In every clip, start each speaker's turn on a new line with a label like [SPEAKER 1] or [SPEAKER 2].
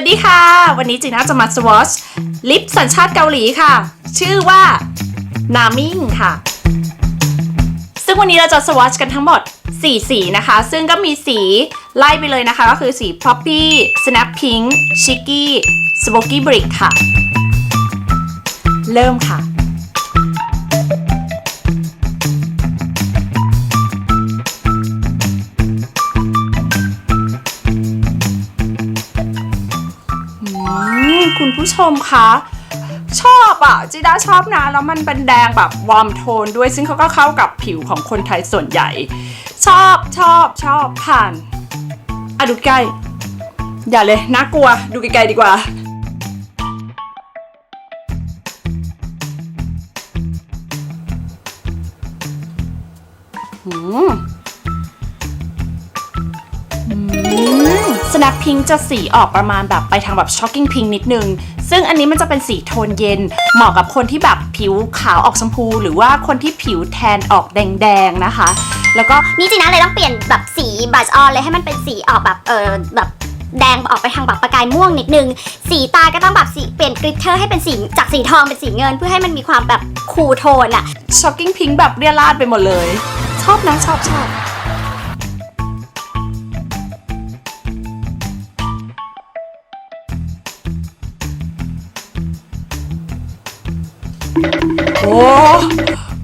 [SPEAKER 1] วัสดีค่ะ วันนี้จีน่าจะมาสวอชลิปสัญชาติเกาหลีค่ะ ชื่อว่านามิงค่ะ ซึ่งวันนี้เราจะสวอชกันทั้งหมด 4 สีนะคะ ซึ่งก็มีสีไล่ไปเลยนะคะ ก็คือสี Poppy Snap Pink Chicky Smoky Brick ค่ะ เริ่มค่ะ คุณผู้ชมคะชอบอะจิด้าชอบนะแล้วมันเป็นแดงแบบวอร์มโทนด้วยซึ่งเขาก็เข้ากับผิวของคนไทยส่วนใหญ่ ชอบชอบชอบผ่านอะดูใกล้ อย่าเลยน่ากลัวดูไกลๆดีกว่าอืม แนปพิงจะสีออกประมาณแบบไปทางแบบช็อกกิ้งพิงนิดนึง ซึ่งอันนี้มันจะเป็นสีโทนเย็น เหมาะกับคนที่แบบผิวขาวออกชมพู หรือว่าคนที่ผิวแทนออกแดงๆนะคะ แล้วก็
[SPEAKER 2] นี่จีน่าเลยต้องเปลี่ยนแบบสีบัชออนเลยให้มันเป็นสีออกแบบเออแบบแดงออกไปทางแบบประกายม่วงนิดนึง สีตาก็ต้องแบบสีเปลี่ยนกริตเตอร์ให้เป็นสีจากสีทองเป็นสีเงิน เพื่อให้มันมีความแบบคูลโทนอะ
[SPEAKER 1] ช็อกกิ้งพิงแบบเรียราดไปหมดเลย ชอบนะชอบชอบ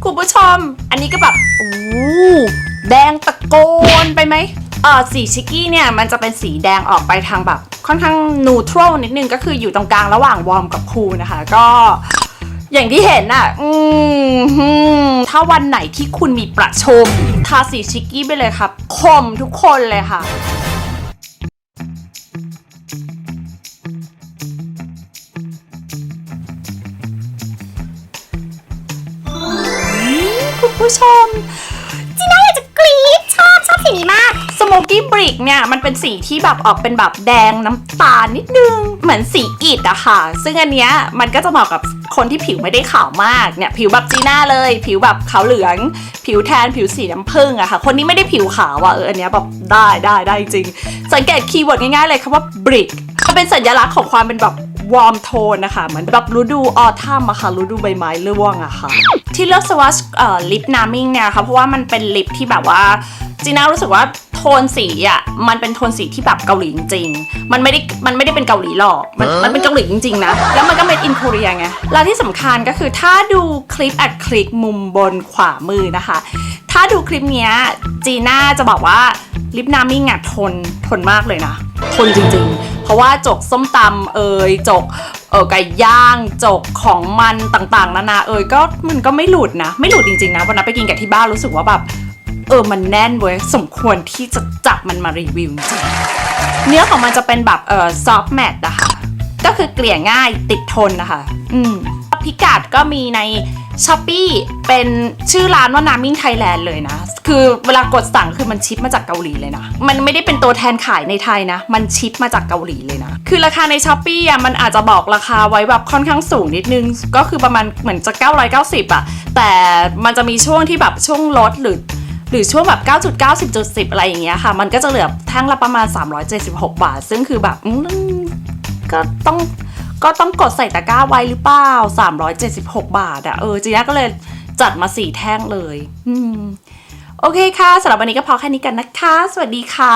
[SPEAKER 1] คุณผู้ชม อันนี้ก็แบบโอ้แดงตะโกนไปไหมเออสีชิกกี้เนี่ย มันจะเป็นสีแดงออกไปทางแบบ ค่อนข้างนูทรัลนิดนึงก็คืออยู่ตรงกลางระหว่างวอร์มกับคูลนะคะ ก็อย่างที่เห็นอะ อืมฮึ่มถ้าวันไหนที่คุณมีประชม ทาสีชิกกี้ไปเลยครับคมทุกคนเลยค่ะ ผู้ชม
[SPEAKER 2] จีน่าอยากจะกรี๊ดชอบชอบสีนี้มาก
[SPEAKER 1] สโมกี้บริกเนี่ย มันเป็นสีที่แบบออกเป็นแบบแดงน้ำตาลนิดนึง เหมือนสีอิฐอะค่ะ ซึ่งอันเนี้ยมันก็จะเหมาะกับคนที่ผิวไม่ได้ขาวมากเนี่ย ผิวแบบจีน่าเลย ผิวแบบขาวเหลือง ผิวแทนผิวสีน้ำผึ้งอะค่ะ คนนี้ไม่ได้ผิวขาวอะเอออันเนี้ยแบบได้ได้ได้จริง สังเกตคีย์เวิร์ดง่ายๆเลยคำว่าบริกมันเป็นสัญลักษณ์ของความเป็นแบบ วอร์มโทนนะคะ เหมือนแบบฤดูออทัมอะค่ะฤดูใบไม้ร่วงอะค่ะ ที่เลือกสวัสเอ่อลิปนามิงเนี่ยค่ะเพราะว่ามันเป็นลิปที่แบบว่าจีน่ารู้สึกว่าโทนสีอะมันเป็นโทนสีที่แบบเกาหลีจริงๆมันไม่ได้มันไม่ได้เป็นเกาหลีหรอกมันมันเป็นเกาหลีจริงๆนะแล้วมันก็เป็นอินโคเรียไงแล้วที่สำคัญก็คือถ้าดูคลิปอัดคลิกมุมบนขวามือนะคะ ถ้าดูคลิปเนี้ยจีน่าจะบอกว่าลิปนามิงอะทนทนมากเลยนะ ทนจริงๆ เพราะว่าจกส้มตำเอ่ยจกเออไก่ย่าง จกของมันต่างๆ นานาเอ่ยก็มันก็ไม่หลุดนะ ไม่หลุดจริงๆนะวันนั้นไปกินกับที่บ้านรู้สึกว่าแบบเออมันแน่นเว้ยสมควรที่จะจับมันมารีวิวจริงเนื้อของมันจะเป็นแบบเออซอฟต์แมตนะคะก็คือเกลี่ยง่ายติดทนนะคะ อืมพิกัดก็มีใน s h อ p e e เป็นชื่อร้านว่านามิงไทยแลนด์เลยนะ คือเวลากดสั่งคือมันชิปมาจากเกาหลีเลยนะ มันไม่ได้เป็นตัวแทนขายในไทยนะ มันชิปมาจากเกาหลีเลยนะ คือราคาใน s h อ p e e อะมันอาจจะบอกราคาไว้แบบค่อนข้างสูงนิดนึง ก็คือประมาณเหมือนจะ 990อะ แต่มันจะมีช่วงที่แบบช่วงลดหรือหรือช่วงแบบ 9.90 10 อะไรอย่างเงี้ยค่ะ มันก็จะเหลือแท่งละประมาณ 376 บาท ซึ่งคือแบบก็ต้อง ก็ต้องกดใส่ตะกร้าไว้หรือเปล่า 376 บาทอะเออจีน่าก็เลยจัดมาสี่แท่งเลย อืม โอเคค่ะสำหรับวันนี้ก็พอแค่นี้กันนะคะ สวัสดีค่ะ